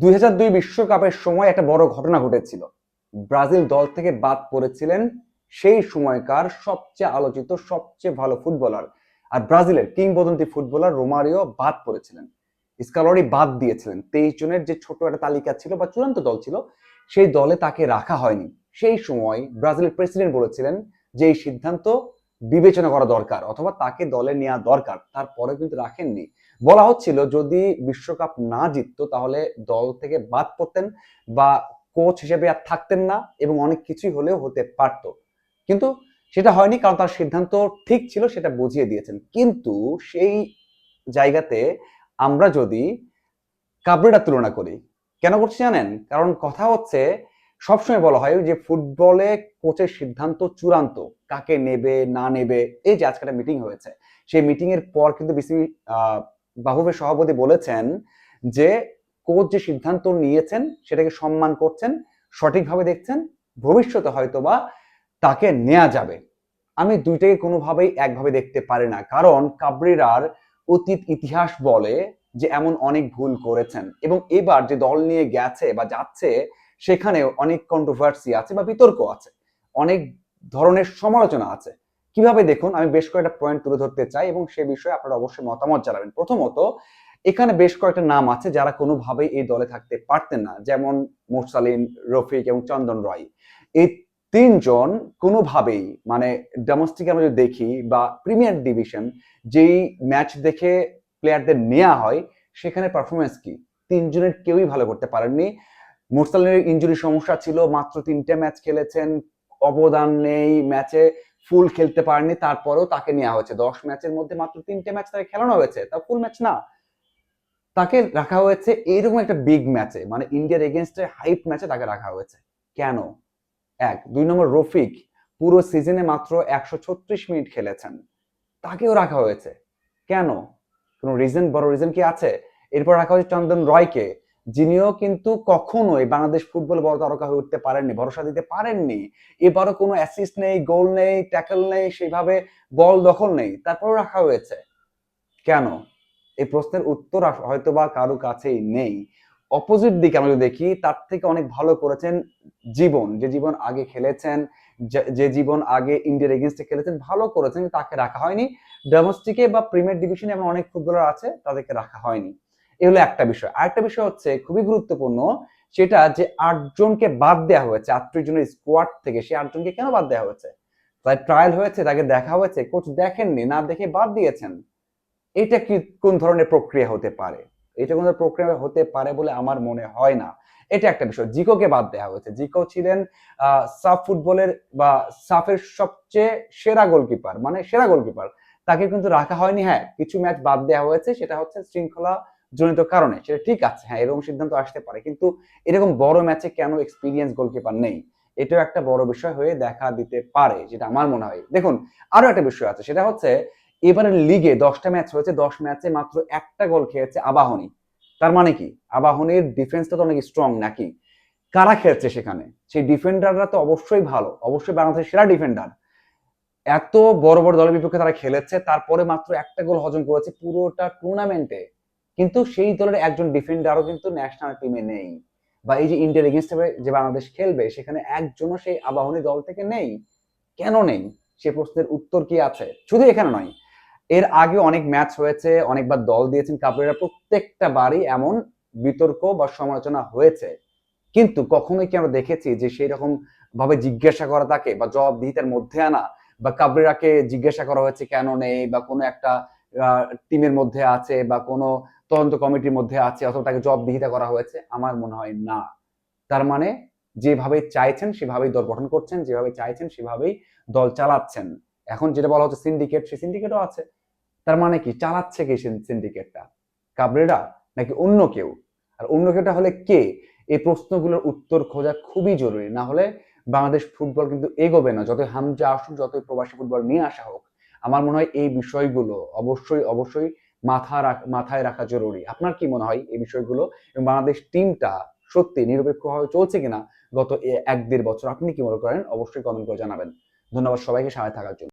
দুই হাজার দুই বিশ্বকাপের সময় একটা বড় ঘটনা ঘটেছিল। ব্রাজিল দল থেকে বাদ পড়েছিলেন সেই সময়কার সবচেয়ে আলোচিত, সবচেয়ে ভালো ফুটবলার। আর ব্রাজিলের কিংবদন্তি ফুটবলার রোমারিও বাদ পড়েছিলেন। স্কালরি বাদ দিয়েছিলেন। তেইশ জনের যে ছোট একটা তালিকা ছিল বা চূড়ান্ত দল ছিল, সেই দলে তাকে রাখা হয়নি। সেই সময় ব্রাজিলের প্রেসিডেন্ট বলেছিলেন যে এই সিদ্ধান্ত বিবেচনা করা দরকার, অথবা তাকে দলে নেওয়া দরকার। তারপরে কিন্তু রাখেননি। বলা হচ্ছিল যদি বিশ্বকাপ না জিততো তাহলে দল থেকে বাদ পড়তেন বা কোচ হিসেবে আর থাকতেন না এবং অনেক কিছুই হলেও হতে পারত। কিন্তু সেটা হয়নি কারণ তার সিদ্ধান্ত ঠিক ছিল, সেটা বুঝিয়ে দিয়েছেন। কিন্তু সেই জায়গাতে আমরা যদি কাবরেটার তুলনা করি, কেন করছি জানেন? কারণ কথা হচ্ছে সবসময় বলা হয় যে ফুটবলে কোচের সিদ্ধান্ত চূড়ান্ত, কাকে নেবে, না নেবে, এই যে আজকে একটা মিটিং হয়েছে। সেই মিটিং এর পর কিন্তু বিসিবি বাহুবের সভাপতি বলেছেন যে কোচ যে সিদ্ধান্ত নিয়েছেন, সেটাকে সম্মান করছেন, সঠিকভাবে দেখছেন, ভবিষ্যতে হয়তোবা তাকে নেওয়া যাবে। আমি দুইটাকে কোনোভাবেই একভাবে দেখতে পারি না। কারণ কাবরিরার অতীত ইতিহাস বলে যে এমন অনেক ভুল করেছেন। এবং এবার যে দল নিয়ে গেছে বা যাচ্ছে সেখানে অনেক কন্ট্রোভার্সি আছে বা বিতর্ক আছে। অনেক ধরনের সমালোচনা আছে। কীভাবে দেখুন? আমি বেশ কয়েকটা পয়েন্ট তুলে ধরতে চাই এবং সে বিষয়ে আপনারা অবশ্যই মতামত জানাবেন। প্রথমত, এখানে বেশ কয়েকটা নাম আছে যারা কোনোভাবেই এই দলে থাকতে পারতেন না, যেমন মোরসালিন, রফিক এবং চন্দন রয়। এই তিনজন কোনোভাবেই মানে ডোমেস্টিক আমরা যদি দেখি বা প্রিমিয়ার ডিভিশন যেই ম্যাচ দেখে প্লেয়ারদের নেওয়া হয়, সেখানে পারফরমেন্স কি? তিনজনের কেউই ভালো করতে পারেননি। মোরসালিনের ইঞ্জুরি সমস্যা ছিল, মাত্র তিনটে ম্যাচ খেলেছেন, অবদান নেই ম্যাচে ফুল খেলতে পারেনি তারপরেও তাকে নেওয়া হয়েছে। দশ ম্যাচের মধ্যে মাত্র তিনটে ম্যাচ তাকে খেলানো হয়েছে। তা ফুল ম্যাচ না। তাকে রাখা হয়েছে এইরকম একটা বিগ ম্যাচে মানে ইন্ডিয়ার এগেনস্টে হাইপ ম্যাচে তাকে রাখা হয়েছে। কেন? এক, দুই নম্বর রফিক পুরো সিজনে মাত্র একশো ছত্রিশ মিনিট খেলেছেন। তাকেও রাখা হয়েছে। কেন? কোনো রিজন বড় রিজন কি আছে? এরপর রাখা হয়েছে চন্দন রয়কে। যিনিও কিন্তু কখনোই বাংলাদেশ ফুটবল বড় তারকা হয়ে উঠতে পারেননি, ভরসা দিতে পারেননি। এবারও কোনো অ্যাসিস্ট নেই গোল নেই ট্যাকল নেই, সেইভাবে বল দখল নেই। তারপরেও রাখা হয়েছে। কেন? এই প্রশ্নের উত্তর হয়তো বা কারও কাছেই নেই। অপোজিট দিকে আমরা যদি দেখি, তার থেকে অনেক ভালো করেছেন জীবন। যে জীবন আগে খেলেছেন, যে জীবন আগে ইন্ডিয়ার এগেনস্টে খেলেছেন, ভালো করেছেন তাকে রাখা হয়নি। ডোমেস্টিকে বা প্রিমিয়ার ডিভিশনে এমন অনেক ফুটবলার আছে, তাদেরকে রাখা হয়নি। এ হলো একটা বিষয়। আরেকটা বিষয় হচ্ছে খুবই গুরুত্বপূর্ণ, সেটা যে আটজনকে বাদ দেওয়া হয়েছে, আটত্রিশ জনের স্কোয়াড থেকে সেই আটজনকে কেন বাদ দেওয়া হয়েছে? তাই ট্রায়াল হয়েছে, তাকে দেখা হয়েছে কোচ দেখেননি, না দেখে বাদ দিয়েছেন। এটা কি কোন ধরনের প্রক্রিয়া হতে পারে? এটা কোন প্রক্রিয়া হতে পারে বলে আমার মনে হয় না। এটা একটা বিষয়। জিকোকে বাদ দেওয়া হয়েছে। জিকো ছিলেন সাফ ফুটবলের বা সাফের সবচেয়ে সেরা গোলকিপার মানে সেরা গোলকিপার তাকে কিন্তু রাখা হয়নি হ্যাঁ কিছু ম্যাচ বাদ দেওয়া হয়েছে, সেটা হচ্ছে শৃঙ্খলা জনিত কারণে, সেটা ঠিক আছে হ্যাঁ এরকম সিদ্ধান্ত আসতে পারে, কিন্তু এরকম বড় ম্যাচে কেন এক্সপিরিয়েন্স গোলকিপার নেই? এটাও একটা বড় বিষয় হয়ে দেখা দিতে পারে, যেটা আমার মনে হয়। দেখুন, আরও একটা বিষয় আছে, সেটা হচ্ছে এবারের লিগে দশটা ম্যাচ হয়েছে, দশ ম্যাচে মাত্র একটা গোল খেয়েছে আবাহনী। তার মানে কি? আবাহনীর ডিফেন্সটা তো অনেক স্ট্রং নাকি? কারা খেলছে সেখানে? সেই ডিফেন্ডাররা তো অবশ্যই ভালো, অবশ্যই বাংলাদেশের সেরা ডিফেন্ডার এত বড় বড় দলের বিপক্ষে তারা খেলেছে, তারপরে মাত্র একটা গোল হজম করেছে পুরোটা টুর্নামেন্টে কিন্তু সেই দলের একজন ডিফেন্ডারও কিন্তু ন্যাশনাল টিমে নেই। বা এই যে ইন্ডিয়ার এগেনস্ট যে বাংলাদেশ খেলবে, সেখানে একজনও সেই আবাহনী দল থেকে নেই। কেন নেই? সে প্রশ্নের উত্তর কি আছে? শুধু এখানে নয়। এর আগে অনেক ম্যাচ হয়েছে, অনেকবার দল দিয়েছেন কাপড়েরা, প্রত্যেকটা বারই এমন বিতর্ক বা সমালোচনা হয়েছে। কিন্তু কখনোই কি আমরা দেখেছি যে সেই রকম ভাবে জিজ্ঞাসা করা তাকে বা জবাবদিহিতার মধ্যে আনা বা কাবরেরাকে জিজ্ঞাসা করা হয়েছে কেন নেই বা কোনো একটা টিমের মধ্যে আছে বা কোনো তদন্ত কমিটির মধ্যে আছে অথবা তাকে জবাবদিহিতা করা হয়েছে, আমার মনে হয় না। তার মানে যেভাবে চাইছেন, সেভাবেই দল গঠন করছেন, যেভাবে চাইছেন, সেভাবেই দল চালাচ্ছেন। এখন যেটা বলা হচ্ছে সিন্ডিকেট সেই সিন্ডিকেটও আছে। তার মানে কি? চালাচ্ছে কি সিন্ডিকেটটা কাবরেরা নাকি অন্য কেউ? আর অন্য কেউটা হলে কে? এই প্রশ্নগুলোর উত্তর খোঁজা খুবই জরুরি। না হলে বাংলাদেশ ফুটবল কিন্তু এগোবে না। যতই হামজা আসুক, যতই প্রবাসী ফুটবল নিয়ে আসা হোক, আমার মনে হয় এই বিষয়গুলো অবশ্যই অবশ্যই মাথা মাথায় রাখা জরুরি। আপনার কি মনে হয় এই বিষয়গুলো? এবং বাংলাদেশ টিমটা সত্যি নিরপেক্ষভাবে চলছে কিনা গত এক দেড় বছর? আপনি কি মনে করেন? অবশ্যই কমেন্ট করে জানাবেন। ধন্যবাদ সবাইকে সাথে থাকার জন্য।